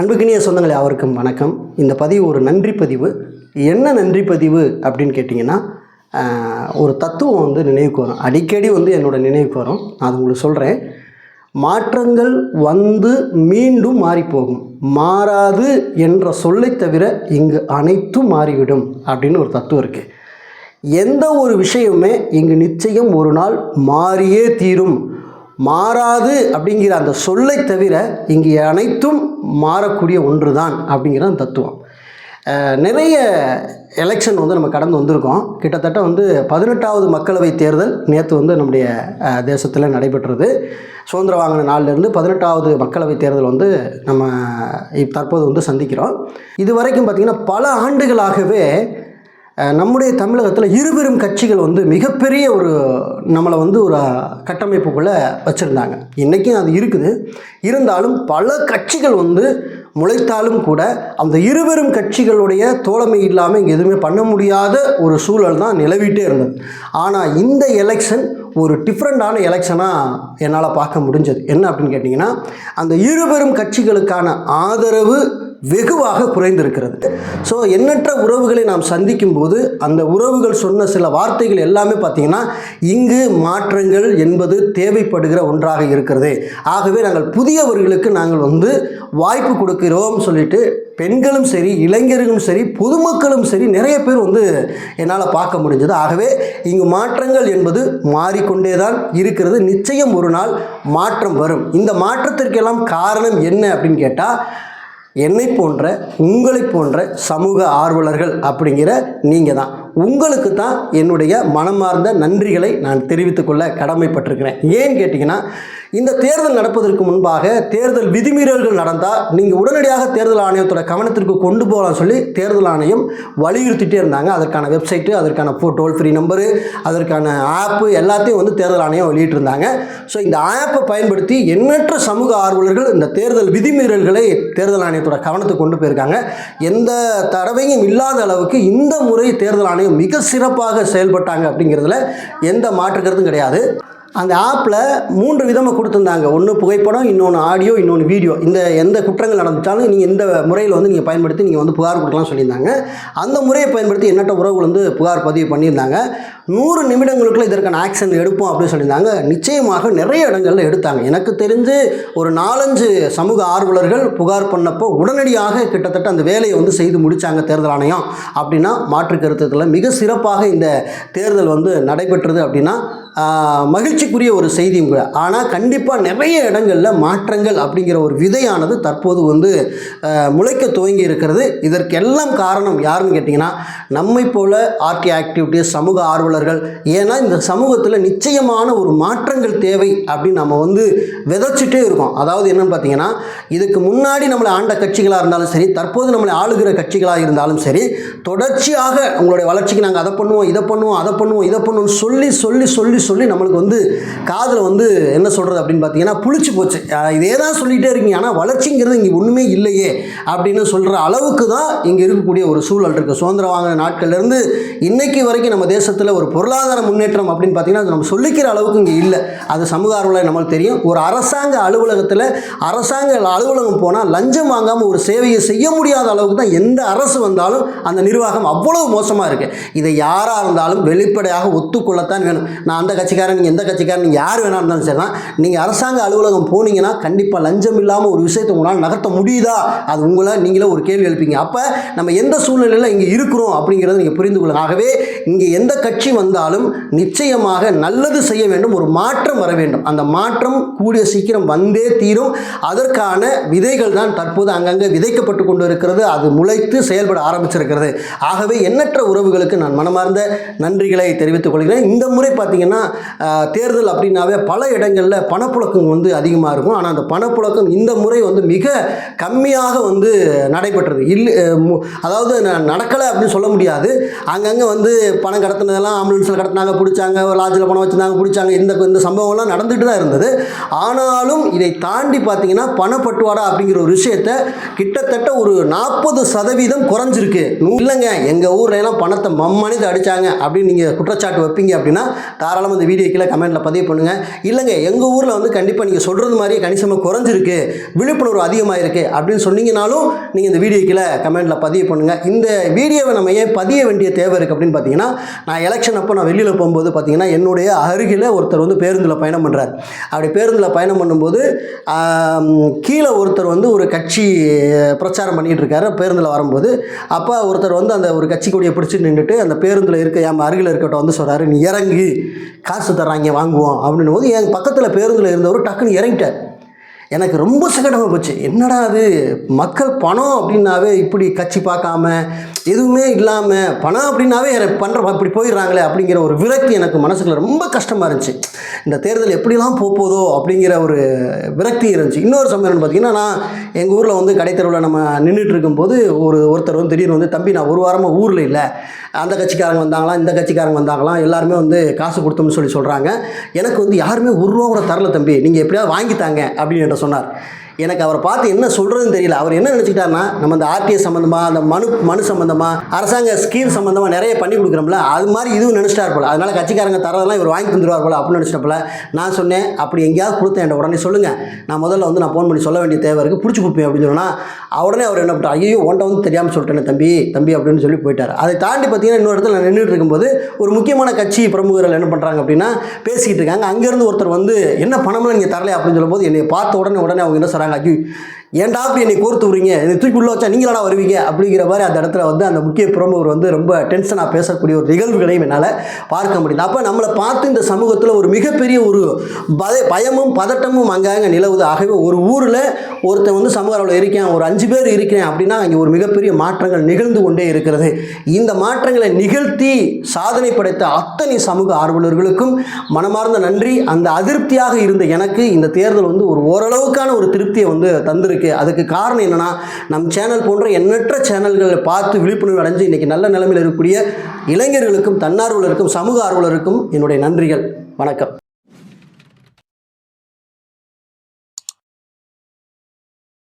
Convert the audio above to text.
அன்புக்கினிய சொந்தங்களே அவருக்கும் வணக்கம். இந்த பதிவு ஒரு நன்றி பதிவு. என்ன நன்றி பதிவு அப்படின்னு கேட்டிங்கன்னா ஒரு தத்துவம் வந்து நினைவுக்கு வரும். அடிக்கடி வந்து என்னோட நினைவுக்கு வரும். நான் அது உங்களுக்கு சொல்கிறேன் மாற்றங்கள் வந்து மீண்டும் மாறிப்போகும். மாறாது என்ற சொல்லை தவிர இங்கு அனைத்தும் மாறிவிடும் அப்படின்னு ஒரு தத்துவம் இருக்குது எந்த ஒரு விஷயமுமே இங்கு நிச்சயம் ஒரு நாள் மாறியே தீரும். மாறாது அப்படிங்கிற அந்த சொல்லை தவிர இங்கே அனைத்தும் மாறக்கூடிய ஒன்று தான் அப்படிங்கிற அந்த தத்துவம். நிறைய எலெக்ஷன் வந்து நம்ம கடந்து வந்திருக்கோம். கிட்டத்தட்ட வந்து பதினெட்டாவது மக்களவை தேர்தல் நேற்று வந்து நம்முடைய தேசத்தில் நடைபெற்றது. சுதந்திரம் வாங்கின நாள்லேருந்து பதினெட்டாவது மக்களவை தேர்தல் வந்து நம்ம தற்போது வந்து சந்திக்கிறோம். இது வரைக்கும் பார்த்திங்கன்னா பல ஆண்டுகளாகவே நம்முடைய தமிழகத்தில் இருபெரும் கட்சிகள் வந்து மிகப்பெரிய ஒரு நம்மளை வந்து ஒரு கட்டமைப்புக்குள்ளே வச்சுருந்தாங்க. இன்றைக்கும் அது இருக்குது. இருந்தாலும் பல கட்சிகள் வந்து முளைத்தாலும் கூட அந்த இருபெரும் கட்சிகளுடைய தோழமை இல்லாமல் இங்கே எதுவுமே பண்ண முடியாத ஒரு சூழல் தான் நிலவிட்டே இருந்தது. ஆனால் இந்த எலெக்ஷன் ஒரு டிஃப்ரெண்ட்டான எலெக்ஷனாக என்னால் பார்க்க முடிஞ்சது. என்ன அப்படின்னு கேட்டிங்கன்னா அந்த இருபெரும் கட்சிகளுக்கான ஆதரவு வெகுவாக குறைந்திருக்கிறது. ஸோ எண்ணற்ற உறவுகளை நாம் சந்திக்கும் போது அந்த உறவுகள் சொன்ன சில வார்த்தைகள் எல்லாமே பார்த்திங்கன்னா இங்கு மாற்றங்கள் என்பது தேவைப்படுகிற ஒன்றாக இருக்கிறது. ஆகவே நாங்கள் புதியவர்களுக்கு நாங்கள் வந்து வாய்ப்பு கொடுக்கிறோம் சொல்லிட்டு பெண்களும் சரி இளைஞர்களும் சரி பொதுமக்களும் சரி நிறைய பேர் வந்து என்னால் பார்க்க முடிஞ்சது. ஆகவே இங்கு மாற்றங்கள் என்பது மாறிக்கொண்டே தான் இருக்கிறது. நிச்சயம் ஒரு நாள் மாற்றம் வரும். இந்த மாற்றத்திற்கெல்லாம் காரணம் என்ன அப்படின்னு கேட்டால் என்னை போன்ற உங்களை போன்ற சமூக ஆர்வலர்கள் அப்படிங்கிற நீங்கள் தான் உங்களுக்கு தான் என்னுடைய மனமார்ந்த நன்றிகளை நான் தெரிவித்துக்கொள்ள கடமைப்பட்டிருக்கிறேன். ஏன்னு கேட்டிங்கன்னா இந்த தேர்தல் நடப்பதற்கு முன்பாக தேர்தல் விதிமீறல்கள் நடந்தால் நீங்கள் உடனடியாக தேர்தல் ஆணையத்தோட கவனத்திற்கு கொண்டு போகலாம் சொல்லி தேர்தல் ஆணையம் வலியுறுத்திட்டே இருந்தாங்க. அதற்கான வெப்சைட்டு அதற்கான ஃபோ டோல் ஃப்ரீ நம்பரு அதற்கான ஆப்பு எல்லாத்தையும் வந்து தேர்தல் ஆணையம் வெளியிட்டிருந்தாங்க. ஸோ இந்த ஆப்பை பயன்படுத்தி எண்ணற்ற சமூக ஆர்வலர்கள் இந்த தேர்தல் விதிமீறல்களை தேர்தல் ஆணையத்தோட கவனத்துக்கு கொண்டு போயிருக்காங்க. எந்த தடவையும் இல்லாத அளவுக்கு இந்த முறை தேர்தல் ஆணையம் மிக சிறப்பாக செயல்பட்டாங்க அப்படிங்கிறதுல எந்த மாற்று கிடையாது. அந்த ஆப்பில் மூன்று விதமாக கொடுத்துருந்தாங்க. ஒன்று புகைப்படம் இன்னொன்று ஆடியோ இன்னொன்று வீடியோ. இந்த எந்த குற்றங்கள் நடந்துட்டாலும் நீங்கள் இந்த முறையில் வந்து நீங்கள் பயன்படுத்தி நீங்கள் வந்து புகார் கொடுக்கலாம் சொல்லியிருந்தாங்க. அந்த முறையை பயன்படுத்தி என்னட்ட உறவுகள் வந்து புகார் பதிவு பண்ணியிருந்தாங்க. நூறு நிமிடங்களுக்குள்ள இதற்கான ஆக்ஷன் எடுப்போம் அப்படின்னு சொல்லியிருந்தாங்க. நிச்சயமாக நிறைய இடங்களில் எடுத்தாங்க. எனக்கு தெரிஞ்சு ஒரு நாலஞ்சு சமூக ஆர்வலர்கள் புகார் பண்ணப்போ உடனடியாக கிட்டத்தட்ட அந்த வேலையை வந்து செய்து முடித்தாங்க தேர்தல் ஆணையம். அப்படின்னா மாற்று கருத்துக்களில் மிக சிறப்பாக இந்த தேர்தல் வந்து நடைபெற்றது அப்படின்னா மகிழ்ச்சிக்குரிய ஒரு செய்தியும் கூட. ஆனால் கண்டிப்பாக நிறைய இடங்களில் மாற்றங்கள் அப்படிங்கிற ஒரு விதையானது தற்போது வந்து முளைக்க துவங்கி இருக்கிறது. இதற்கெல்லாம் காரணம் யாருன்னு கேட்டிங்கன்னா நம்மை போல ஆர்டி ஆக்டிவிட்டீஸ் சமூக ஆர்வலர்கள் ஏன்னா இந்த சமூகத்தில் நிச்சயமான ஒரு மாற்றங்கள் தேவை அப்படின்னு நம்ம வந்து விதைச்சிட்டே இருக்கோம். அதாவது என்னன்னு பார்த்தீங்கன்னா இதுக்கு முன்னாடி நம்மளை ஆண்ட கட்சிகளாக இருந்தாலும் சரி தற்போது நம்மளை ஆளுகிற கட்சிகளாக இருந்தாலும் சரி தொடர்ச்சியாக உங்களுடைய வளர்ச்சிக்கு நாங்கள் அதை பண்ணுவோம் இதை பண்ணுவோம் அதை பண்ணுவோம் இதை பண்ணுவோம் சொல்லி சொல்லி சொல்லி சொல்லி நம்மளுக்கு வந்து காதில் வந்து என்ன சொல்கிறது அப்படின்னு பார்த்தீங்கன்னா புளிச்சு போச்சு. இதே தான் சொல்லிகிட்டே இருக்கீங்க. ஆனால் வளர்ச்சிங்கிறது இங்கே ஒன்றுமே இல்லையே அப்படின்னு சொல்கிற அளவுக்கு தான் இங்கே இருக்கக்கூடிய ஒரு சூழல் இருக்குது சுதந்திரம் வாங்கின நாட்கள்லேருந்து இன்றைக்கு வரைக்கும் நம்ம தேசத்தில் ஒரு பொருளாதார முன்னேற்றம் அப்படின்னு பார்த்தீங்கன்னா அது நம்ம சொல்லிக்கிற அளவுக்கு இங்கே இல்லை. அது சமூக ஆர்வலர் நம்மளுக்கு தெரியும். ஒரு அரசாங்க அலுவலகத்தில் அரசாங்க அலுவலகம் போனால் லஞ்சம் வாங்காமல் ஒரு சேவையை செய்ய முடியாத அளவுக்கு தான் எந்த அரசு வந்தாலும் அந்த நிர்வாகம் அவ்வளவு மோசமாக இருக்குது இதை யாராக இருந்தாலும் வெளிப்படையாக ஒத்துக்கொள்ளத்தான் வேணும். நான் அந்த கட்சிக்காரன் நீங்கள் எந்த கட்சிக்காரன் நீங்கள் யார் வேணா இருந்தாலும் சரி தான் நீங்கள் அரசாங்க அலுவலகம் போனீங்கன்னா கண்டிப்பாக லஞ்சம் இல்லாமல் ஒரு விஷயத்தை உங்களால் நகர்த்த முடியுதா? அது உங்களை நீங்களே ஒரு கேள்வி எழுப்பீங்க. அப்போ நம்ம எந்த சூழ்நிலையில் இங்கே இருக்கிறோம் அப்படிங்கிறத நீங்கள் புரிந்து கொள்ளுங்க. ஆகவே இங்கே எந்த கட்சி வந்தாலும் நிச்சயமாக நல்லது செய்ய வேண்டும் ஒரு மாற்றம் வர வேண்டும். அந்த மாற்றம் கூடிய சீக்கிரம் வந்தே தீரும். அதற்கான விதைகள் தான் தற்போது அங்கங்கே விதைக்கப்பட்டு கொண்டு இருக்கிறது அது முளைத்து செயல்பட ஆரம்பிச்சிருக்கிறது. ஆகவே எண்ணற்ற உறவுகளுக்கு நான் மனமார்ந்த நன்றிகளை தெரிவித்துக் கொள்கிறேன். இந்த முறை பார்த்தீங்கன்னா தேர்தல் அப்படின்னாவே பல இடங்களில் பணப்புழக்கம் வந்து அதிகமாக இருக்கும். ஆனால் அந்த பணப்புழக்கம் இந்த முறை வந்து மிக கம்மியாக வந்து நடைபெற்றது. இல்லை அதாவது ந- நடக்கலை அப்படின்னு சொல்ல முடியாது. அங்கங்கே வந்து பணம் கடத்தினதெல்லாம் ஆம்புலன்ஸில் கடத்தினாங்க பிடிச்சாங்க லாட்ஜில் பணம் வச்சுருந்தாங்க பிடிச்சாங்க இந்த இந்த சம்பவம்லாம் நடந்துட்டு தான் இருந்தது. ஆனாலும் இதை தாண்டி பார்த்தீங்கன்னா பணப்பட்டுவாடா அப்படிங்கிற ஒரு விஷயத்தை கிட்டத்தட்ட ஒரு நாற்பது சதவீதம் குறைஞ்சிருக்கு. நூ- இல்லைங்க எங்கள் ஊர்ல எல்லாம் பணத்தை மம்மனிது அடித்தாங்க அப்படின்னு நீங்கள் குற்றச்சாட்டு வைப்பீங்க அப்படின்னா தாராளமாக இந்த வீடியோ கீழே கமெண்ட்டில் பதிவு பண்ணுங்கள் இல்லைங்க எங்கள் ஊரில் வந்து கண்டிப்பாக நீங்கள் சொல்கிறது மாதிரியே கணிசமாக குறைஞ்சிருக்கு விழிப்புணர்வு அதிகமாக இருக்குது அப்படின்னு சொன்னீங்கனாலும் நீங்கள் இந்த வீடியோ கீழே கமெண்ட்டில் பதிவு பண்ணுங்கள் இந்த வீடியோவை நம்ம ஏன் பதிய வேண்டிய தேவை இருக்குது அப்படின்னு பார்த்தீங்கன்னா நான் எலெக்ஷன் அப்போ நான் வெளியில் போகும்போது பார்த்தீங்கன்னா என்னுடைய அருகில் ஒருத்தர் வந்து பேருந்தில் பயணம் பண்ணுறார் அப்படி பேருந்தில் பயணம் பண்ணும்போது கீழே ஒருத்தர் வந்து ஒரு கட்சி பிரச்சாரம் பண்ணிகிட்டு இருக்காரு. பேருந்தில் வரும்போது அப்போ ஒருத்தர் வந்து அந்த ஒரு கட்சி கொடியை பிடிச்சி நின்றுட்டு அந்த பேருந்தில் இருக்க என் அருகில் இருக்கட்டும் வந்து சொல்கிறாரு நீ இறங்கு காசு தர்றாங்க வாங்குவோம். அப்படின்னும் போது என் பக்கத்தில் பேருந்தில் இருந்தவர் டக்குன்னு இறங்கிட்டார். எனக்கு ரொம்ப சங்கடமாக போச்சு. என்னடா அது? மக்கள் பணம் அப்படின்னாவே இப்படி கட்சி பார்க்காம எதுவுமே இல்லாமல் பணம் அப்படின்னாவே பண்ணுற அப்படி போயிடுறாங்களே அப்படிங்கிற ஒரு விரக்தி எனக்கு மனசுக்குள்ள ரொம்ப கஷ்டமாக இருந்துச்சு. இந்த தேர்தல் எப்படிலாம் போதோ அப்படிங்கிற ஒரு விரக்தி இருந்துச்சு. இன்னொரு சமயம் பார்த்திங்கன்னா பார்த்தீங்கன்னா நான் எங்கள் ஊரில் வந்து கடைத்தெருவில் நம்ம நின்றுட்டு இருக்கும்போது ஒரு ஒருத்தர் வந்து திடீர்னு வந்து தம்பி நான் ஒரு வாரமாக ஊரில் இல்லை. அந்த கட்சிக்காரங்க வந்தாங்களாம் இந்த கட்சிக்காரங்க வந்தாங்களாம் எல்லாருமே வந்து காசு கொடுத்தோம்னு சொல்லி சொல்கிறாங்க எனக்கு வந்து யாருமே ஒரு ரூபா கூட தரல தம்பி. நீங்கள் எப்படியாவது வாங்கித்தாங்க அப்படின்னு சொன்னார். எனக்கு அவரை பார்த்து என்ன சொல்கிறதுன்னு தெரியல. அவர் என்ன நினச்சிக்கிட்டாருன்னா நம்ம இந்த ஆர்டிஎஸ் சம்மந்தமாக அந்த மனு மனு சம்மந்தமாக அரசாங்க ஸ்கீம் சம்மந்தமாக நிறைய பண்ணி கொடுக்குறோம்ல அது மாதிரி இதுவும் நினச்சிட்டார் போல. அதனால் கட்சிக்காரங்க தரதெல்லாம் இவர் வாங்கி தந்துடுவார் போல அப்படின்னு நினச்சிட்டப்பல நான் சொன்னேன் அப்படி எங்கேயாவது கொடுத்தேன் என்கிட்ட உடனே சொல்லுங்கள் நான் முதல்ல வந்து நான் ஃபோன் பண்ணி சொல்ல வேண்டிய தேவை இருக்குது பிடிச்சி கொடுப்பேன் அப்படின்னு சொன்னால் உடனே அவர் என்ன பண்ணிட்டார் ஐயோ உன்ட்ட வந்து தெரியாமல் சொல்லிட்டேன் தம்பி தம்பி அப்படின்னு சொல்லி போயிட்டார். அதை தாண்டி பார்த்தீங்கன்னா இன்னொரு இடத்துல நான் நின்றுட்டு இருக்கும்போது ஒரு முக்கியமான கட்சி பிரமுகர்கள் என்ன பண்ணுறாங்க அப்படின்னா பேசிக்கிட்டு இருக்காங்க. அங்கேருந்து ஒருத்தர் வந்து என்ன பணம்லாம் நீங்கள் தரலை அப்படின்னு சொல்லும்போது என்னை பார்த்த உடனே உடனே அவங்க என்ன சொல்கிறாங்க ஐயோ ஏன்டா அப்படி என்னை கோர்த்து விடுறீங்க? என்னை தூக்கி உள்ள வச்சா நீங்களாடா வருவீங்க? அப்படிங்கிற மாதிரி அந்த இடத்துல வந்து அந்த முக்கிய பிரமுகர் வந்து ரொம்ப டென்ஷனாக பேசக்கூடிய ஒரு நிகழ்வுகளையும் என்னால் பார்க்க முடியுது. அப்போ நம்மளை பார்த்து இந்த சமூகத்தில் ஒரு மிகப்பெரிய ஒரு பய பயமும் பதட்டமும் அங்கங்கே நிலவுது. ஆகவே ஒரு ஊரில் ஒருத்தன் வந்து சமூக அளவில் இருக்கேன் ஒரு அஞ்சு பேர் இருக்கிறேன் அப்படின்னா அங்கே ஒரு மிகப்பெரிய மாற்றங்கள் நிகழ்ந்து கொண்டே இருக்கிறது. இந்த மாற்றங்களை நிகழ்த்தி சாதனை படைத்த அத்தனை சமூக ஆர்வலர்களுக்கும் மனமார்ந்த நன்றி. அந்த அதிருப்தியாக இருந்த எனக்கு இந்த தேர்தல் வந்து ஒரு ஓரளவுக்கான ஒரு திருப்தியை வந்து தந்திருக்கு. அதுக்கு காரணம் என்னன்னா நம் சேனல் போன்ற எண்ணற்ற சேனல்களை பார்த்து விழிப்புணர்வு அடைஞ்சு இன்னைக்கு நல்ல நிலைமையில் இருக்கக்கூடிய இளைஞர்களுக்கும் தன்னார்வலருக்கும் சமூக ஆர்வலருக்கும் என்னுடைய நன்றிகள். வணக்கம்.